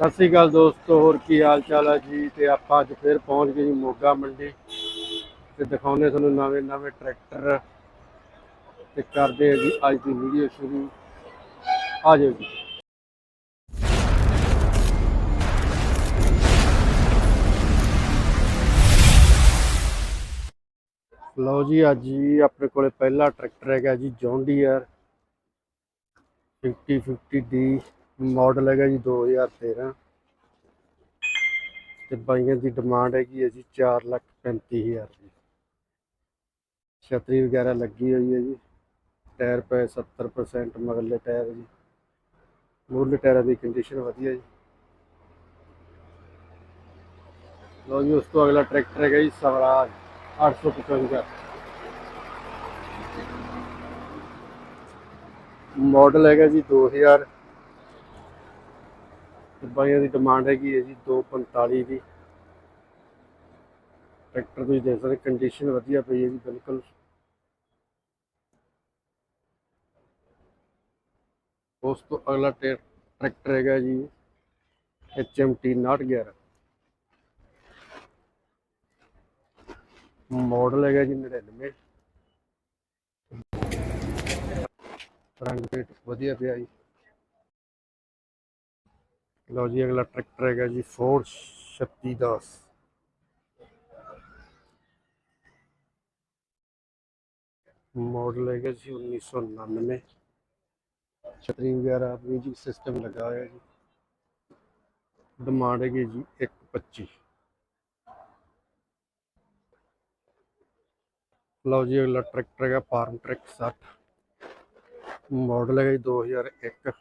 ਸਤਿ ਸ੍ਰੀ ਅਕਾਲ ਦੋਸਤੋ, ਹੋਰ ਕੀ ਹਾਲ ਚਾਲ ਹੈ ਜੀ? ਤੇ ਆਪਾਂ ਅੱਜ ਫਿਰ ਪਹੁੰਚ ਗਏ ਜੀ ਮੋਗਾ ਮੰਡੀ। ਤੇ ਦਿਖਾਉਂਦੇ ਤੁਹਾਨੂੰ ਨਵੇਂ ਨਵੇਂ ਟਰੈਕਟਰ। ਤੇ ਕਰਦੇ ਹਾਂ ਜੀ ਅੱਜ ਦੀ ਵੀਡੀਓ ਸ਼ੁਰੂ। ਆ ਜਾਓ ਜੀ। ਲਓ ਜੀ, ਅੱਜ ਜੀ ਆਪਣੇ ਕੋਲੇ ਪਹਿਲਾ ਟਰੈਕਟਰ ਹੈਗਾ ਜੀ ਜੌਨ ਡੀਅਰ 5050D ਮਾਡਲ ਹੈਗਾ ਜੀ 2013 ਤੇ ਬਾਈਆਂ ਦੀ ਡਿਮਾਂਡ ਹੈਗੀ ਹੈ ਜੀ 435000 ਦੀ ਛਤਰੀ ਵਗੈਰਾ ਲੱਗੀ ਹੋਈ ਹੈ ਜੀ। ਟਾਇਰ ਪਏ 70% ਮਗਰਲੇ ਟਾਇਰ ਜੀ। ਮੂਰਲੇ ਟਾਇਰਾਂ ਦੀ ਕੰਡੀਸ਼ਨ ਵਧੀਆ ਜੀ। ਲਓ ਜੀ, ਉਸ ਤੋਂ ਅਗਲਾ ਟਰੈਕਟਰ ਹੈਗਾ ਜੀ ਸਵਰਾਜ 855 ਮਾਡਲ ਹੈਗਾ ਜੀ 2000 ਤੇ ਬਾਈਆਂ ਦੀ ਡਿਮਾਂਡ ਹੈਗੀ ਹੈ ਜੀ 245 ਦੀ। ਟਰੈਕਟਰ ਤੁਸੀਂ ਦੇਖ ਸਕਦੇ ਕੰਡੀਸ਼ਨ ਵਧੀਆ ਪਈ ਹੈ ਜੀ, ਬਿਲਕੁਲ। ਉਸ ਤੋਂ ਅਗਲਾ ਟਰੈ- ਟਰੈਕਟਰ ਹੈਗਾ ਜੀ HMT 911 ਮਾਡਲ ਹੈਗਾ ਜੀ 99 ਰੰਗ ਰੇਟ ਵਧੀਆ ਪਿਆ ਜੀ। ਲਓ ਜੀ, ਅਗਲਾ ਟਰੈਕਟਰ ਹੈਗਾ ਜੀ ਫੋਰਡ 3610 ਮਾਡਲ ਹੈਗਾ ਜੀ 1999 ਛਤਰੀ ਵਗੈਰਾ ਮਿਊਜ਼ਿਕ ਸਿਸਟਮ ਲੱਗਾ ਹੋਇਆ ਜੀ। ਡਿਮਾਂਡ ਹੈਗੀ ਜੀ 125 ਲਓ ਜੀ, ਅਗਲਾ ਟਰੈਕਟਰ ਹੈਗਾ ਫਾਰਮ ਟਰੈਕ 60 ਮਾਡਲ ਹੈਗਾ ਜੀ 2001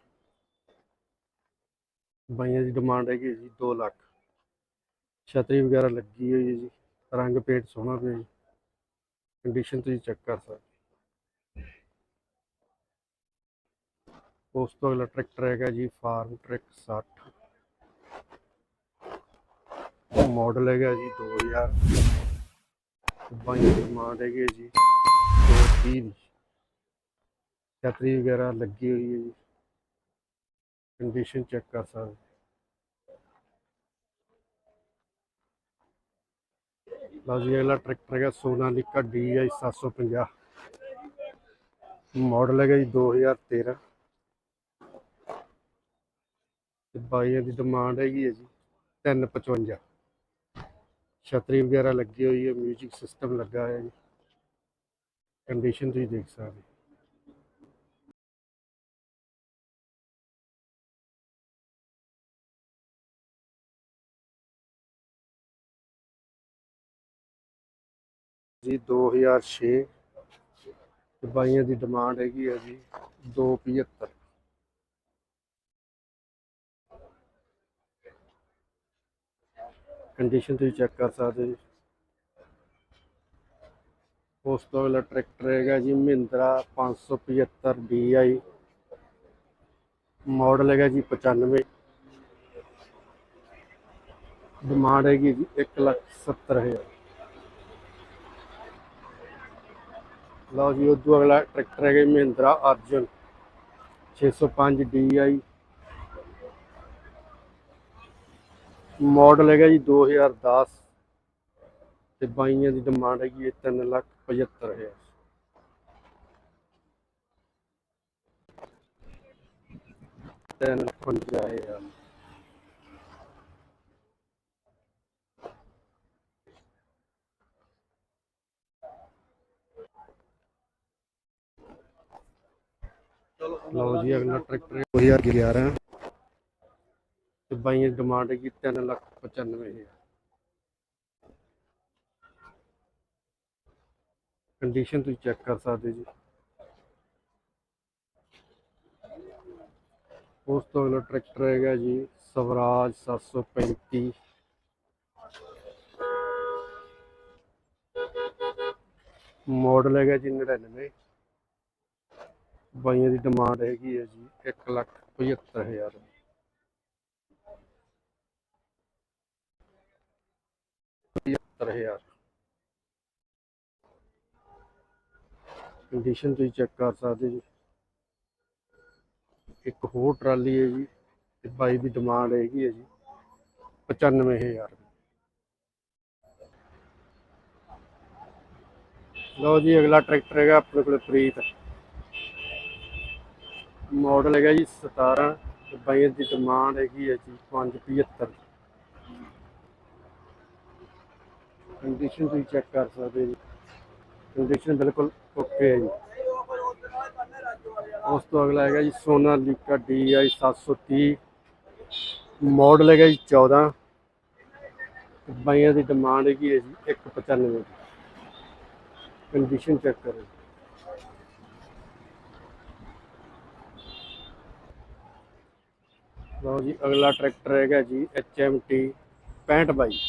ਬਾਈਆਂ ਦੀ ਡਿਮਾਂਡ ਹੈਗੀ ਜੀ 2 ਲੱਖ। ਛਤਰੀ ਵਗੈਰਾ ਲੱਗੀ ਹੋਈ ਹੈ ਜੀ। ਰੰਗ ਪੇਂਟ ਸੋਹਣਾ ਪਿਆ ਜੀ। ਕੰਡੀਸ਼ਨ ਤੁਸੀਂ ਚੈੱਕ ਕਰ ਸਕਦੇ ਉਸ ਤੋਂ ਅਗਲਾ ਟਰੈਕਟਰ ਹੈਗਾ ਜੀ ਫਾਰਮ ਟਰੈਕ 60 ਮਾਡਲ ਹੈਗਾ ਜੀ 2000 ਬਾਈਆਂ ਦੀ ਡਿਮਾਂਡ ਹੈਗੀ ਹੈ ਜੀ 230 ਛਤਰੀ ਵਗੈਰਾ ਲੱਗੀ ਹੋਈ ਹੈ ਜੀ। ਕੰਡੀਸ਼ਨ ਚੈੱਕ ਕਰ ਸਕਦੇ। ਲਓ ਜੀ, ਅਗਲਾ ਟਰੈਕਟਰ ਹੈਗਾ ਸੋਨਾਲੀਕਾ DI 750 ਮਾਡਲ ਹੈਗਾ ਜੀ 2013 ਤੇ ਬਾਈਆਂ ਦੀ ਡਿਮਾਂਡ ਹੈਗੀ ਹੈ ਜੀ 355 ਛਤਰੀ ਵਗੈਰਾ ਲੱਗੀ ਹੋਈ ਹੈ 뮤직 ਸਿਸਟਮ ਲੱਗਾ ਹੋਇਆ ਜੀ। ਕੰਡੀਸ਼ਨ ਤੁਸੀਂ ਦੇਖ ਸਕਦੇ ਜੀ 2006 ਤੇ ਬਾਈਆਂ ਦੀ ਡਿਮਾਂਡ ਹੈਗੀ ਹੈ ਜੀ 275 ਕੰਡੀਸ਼ਨ ਤੁਸੀਂ ਚੈੱਕ ਕਰ ਸਕਦੇ ਜੀ। ਉਸ ਤੋਂ ਅਗਲਾ ਟਰੈਕਟਰ ਹੈਗਾ ਜੀ, ਮਹਿੰਦਰਾ 575 DI ਮਾਡਲ ਹੈਗਾ ਜੀ 95 ਡਿਮਾਂਡ ਹੈਗੀ ਜੀ 170000 ਲਓ ਜੀ, ਉਦੋਂ ਅਗਲਾ ਟਰੈਕਟਰ ਹੈਗਾ ਜੀ, ਮਹਿੰਦਰਾ ਅਰਜਨ। 605 DI ਮਾਡਲ ਹੈਗਾ ਜੀ 2010 ਤੇ ਬਾਈਆਂ ਦੀ ਡਿਮਾਂਡ ਹੈਗੀ ਹੈ 3 ਲੱਖ 75000 ਤਿੰਨ ਲੱਖ ਪੰਜਾਹ ਹਜ਼ਾਰ ਲਓ ਜੀ, ਅਗਲਾ ਟਰੈਕਟਰ 2011 ਤੇ ਬਾਈਆਂ ਦੀ ਡਿਮਾਂਡ ਹੈਗੀ 3 ਲੱਖ 95000 ਕੰਡੀਸ਼ਨ ਤੁਸੀਂ ਚੈੱਕ ਕਰ ਸਕਦੇ ਜੀ। ਉਸ ਤੋਂ ਅਗਲਾ ਟਰੈਕਟਰ ਹੈਗਾ ਜੀ, ਸਵਰਾਜ 735 ਮਾਡਲ ਹੈਗਾ ਜੀ 99 ਬਾਈਆਂ ਦੀ ਡਿਮਾਂਡ ਹੈਗੀ ਹੈ ਜੀ 1 ਲੱਖ 75000 75000 ਕੰਡੀਸ਼ਨ ਤੁਸੀਂ ਚੈੱਕ ਕਰ ਸਕਦੇ ਜੀ। ਇੱਕ ਹੋਰ ਟਰਾਲੀ ਹੈ ਜੀ, ਤੇ ਬਾਈ ਦੀ ਡਿਮਾਂਡ ਹੈਗੀ ਹੈ ਜੀ 95000 ਲਓ ਜੀ, ਅਗਲਾ ਟਰੈਕਟਰ ਹੈਗਾ ਆਪਣੇ ਕੋਲ ਪ੍ਰੀਤ। ਮਾਡਲ ਹੈਗਾ ਜੀ 17 ਤੇ ਬਾਈ ਦੀ ਡਿਮਾਂਡ ਹੈਗੀ ਹੈ ਜੀ 575 ਕੰਡੀਸ਼ਨ ਤੁਸੀਂ ਚੈੱਕ ਕਰ ਸਕਦੇ ਜੀ। ਕੰਡੀਸ਼ਨ ਬਿਲਕੁਲ ਓਕੇ ਹੈ ਜੀ। ਉਸ ਤੋਂ ਅਗਲਾ ਹੈਗਾ ਜੀ ਸੋਨਾ ਸੋਨਾਲੀਕਾ DI 730 ਮਾਡਲ ਹੈਗਾ ਜੀ 14 ਬਾਈਆਂ ਦੀ ਡਿਮਾਂਡ ਹੈਗੀ ਹੈ ਜੀ 195 ਦੀ ਕੰਡੀਸ਼ਨ ਚੈੱਕ ਕਰੋ ਲਓ ਜੀ, ਅਗਲਾ ਟਰੈਕਟਰ ਹੈਗਾ ਜੀ HMT 65 ਬਾਈ।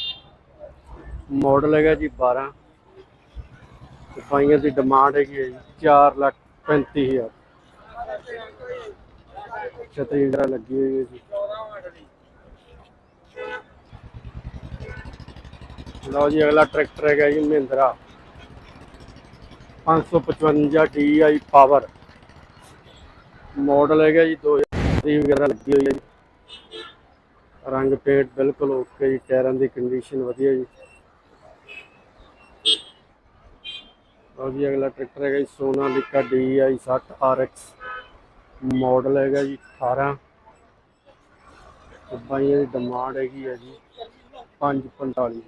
ਮਾਡਲ ਹੈਗਾ ਜੀ 12 ਤੇ ਦੀ ਡਿਮਾਂਡ ਹੈਗੀ ਹੈ ਜੀ 4 ਲੱਖ 35000 ਛਤਰੀ ਵਗੈਰਾ ਲੱਗੀ ਹੋਈ ਹੈ ਜੀ। ਲਓ ਜੀ, ਅਗਲਾ ਟਰੈਕਟਰ ਹੈਗਾ ਜੀ ਮਹਿੰਦਰਾ। 555 DI power. ਮਾਡਲ ਹੈਗਾ ਜੀ 2000 ਦੀ ਵਗੈਰਾ ਲੱਗੀ ਹੋਈ ਹੈ ਜੀ। ਰੰਗ ਪੇਂਟ ਬਿਲਕੁਲ ਓਕੇ ਜੀ, ਟਾਇਰਾਂ ਦੀ ਕੰਡੀਸ਼ਨ ਵਧੀਆ ਜੀ। ਲਓ ਜੀ, ਅਗਲਾ ਟਰੈਕਟਰ ਹੈਗਾ ਜੀ ਸੋਨਾਲੀਕਾ DI 60 RX ਮਾਡਲ ਹੈਗਾ ਜੀ 18 ਤੇ ਬਾਈਆਂ ਦੀ ਡਿਮਾਂਡ ਹੈਗੀ ਹੈ ਜੀ 545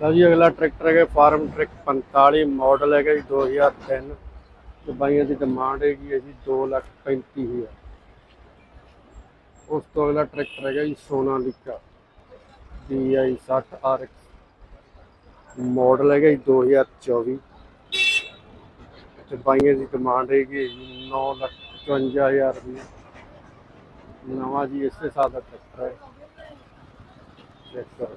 ਲਓ ਜੀ, ਅਗਲਾ ਟਰੈਕਟਰ ਹੈਗਾ ਫਾਰਮ ਟਰੈਕ 45 ਮਾਡਲ ਹੈਗਾ ਜੀ 2003 ਤੇ ਬਾਈਆਂ ਦੀ ਡਿਮਾਂਡ ਹੈਗੀ ਹੈ ਜੀ 235000 ਉਸ ਤੋਂ ਅਗਲਾ ਟਰੈਕਟਰ ਹੈਗਾ ਜੀ ਸੋਨਾਲੀਕਾ DI 60 RX ਮਾਡਲ ਹੈਗਾ ਜੀ 2024 ਤੇ ਬਾਈਆਂ ਦੀ ਡਿਮਾਂਡ ਹੈਗੀ ਹੈ ਜੀ 955000 ਰੁਪਏ ਨਵਾਂ ਜੀ ਇਸੇ ਸਾਲ ਦਾ ਟਰੈਕਟਰ ਹੈ। ਚੈੱਕ ਕਰੋ।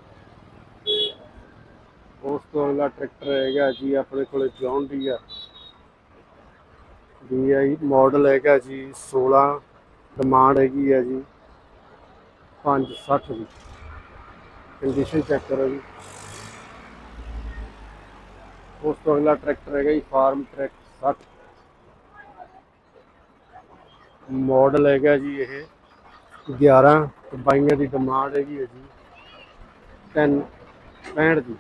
ਉਸ ਤੋਂ ਅਗਲਾ ਟਰੈਕਟਰ ਹੈਗਾ ਜੀ, ਆਪਣੇ ਕੋਲੇ ਜੌਨ ਡੀਅਰ DI ਮਾਡਲ ਹੈਗਾ ਜੀ 16 ਡਿਮਾਂਡ ਹੈਗੀ ਹੈ ਜੀ 560 ਦੀ। ਕੰਡੀਸ਼ਨ ਚੈੱਕ ਕਰੋ ਜੀ। ਉਸ ਤੋਂ ਅਗਲਾ ਟਰੈਕਟਰ ਹੈਗਾ ਜੀ ਫਾਰਮ ਟਰੈਕ 60 ਮਾਡਲ ਹੈਗਾ ਜੀ ਇਹ 11 ਤੇ ਬਾਈਆਂ ਦੀ ਡਿਮਾਂਡ ਹੈਗੀ ਹੈ ਜੀ 3 65 ਦੀ।